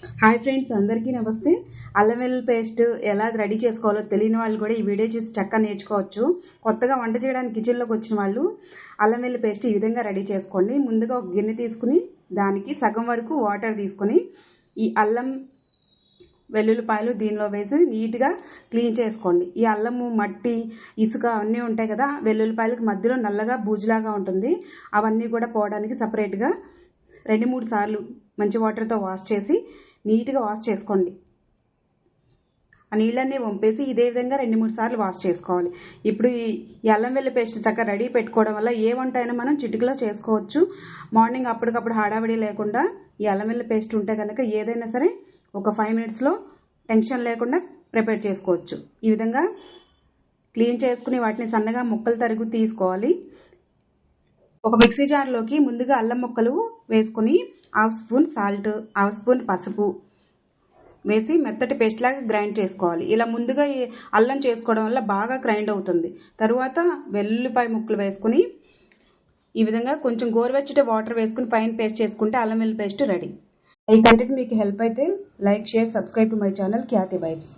Hi friends అందరికీ నమస్తే. అల్లం వెల్లుల్లి పేస్ట్ ఎలా రెడీ చేసుకోవాలో తెలియని వాళ్ళు కూడా ఈ వీడియో చూసి చక్కగా నేర్చుకోవచ్చు. కొత్తగా వంట చేయడానికి కిచెన్లోకి వచ్చిన వాళ్ళు అల్లం వెల్లుల్లి పేస్ట్ ఈ విధంగా రెడీ చేసుకోండి. ముందుగా ఒక గిన్నె తీసుకుని దానికి సగం వరకు వాటర్ తీసుకుని ఈ అల్లం వెల్లుల్లిపాయలు దీనిలో వేసి నీట్గా క్లీన్ చేసుకోండి. ఈ అల్లము మట్టి ఇసుక అన్నీ ఉంటాయి కదా వెల్లుల్లిపాయలకు మధ్యలో నల్లగా బూజులాగా ఉంటుంది. అవన్నీ కూడా పోవడానికి సపరేట్గా రెండు మూడు సార్లు మంచి వాటర్తో వాష్ చేసి నీట్గా వాష్ చేసుకోండి. ఆ నీళ్ళన్నీ వంపేసి ఇదే విధంగా రెండు మూడు సార్లు వాష్ చేసుకోవాలి. ఇప్పుడు ఈ అల్లం వెల్లి పేస్ట్ చక్కగా రెడీ పెట్టుకోవడం వల్ల ఏ వంట అయినా మనం చిటికలో చేసుకోవచ్చు. మార్నింగ్ అప్పటికప్పుడు హడావిడి లేకుండా ఈ అల్లం వెల్లి పేస్ట్ ఉంటే కనుక ఏదైనా సరే ఒక ఫైవ్ మినిట్స్లో టెన్షన్ లేకుండా ప్రిపేర్ చేసుకోవచ్చు. ఈ విధంగా క్లీన్ చేసుకుని వాటిని సన్నగా ముక్కలు తరుగు తీసుకోవాలి. ఒక మిక్సీ జార్లోకి ముందుగా అల్లం ముక్కలు వేసుకుని half spoon salt half spoon పసుపు వేసి మెత్తటి పేస్ట్ లాగా గ్రైండ్ చేసుకోవాలి. ఇలా ముందుగా అల్లం చేసుకోవడం వల్ల బాగా గ్రైండ్ అవుతుంది. తరువాత వెల్లుల్లిపాయ ముక్కలు వేసుకుని ఈ విధంగా కొంచెం గోరువెచ్చటి వాటర్ వేసుకుని పైన పేస్ట్ చేసుకుంటే అల్లం వెల్లుల్లి పేస్ట్ రెడీ. ఈ కంటెంట్ మీకు హెల్ప్ అయితే like share subscribe to my channel Khyathi vibes.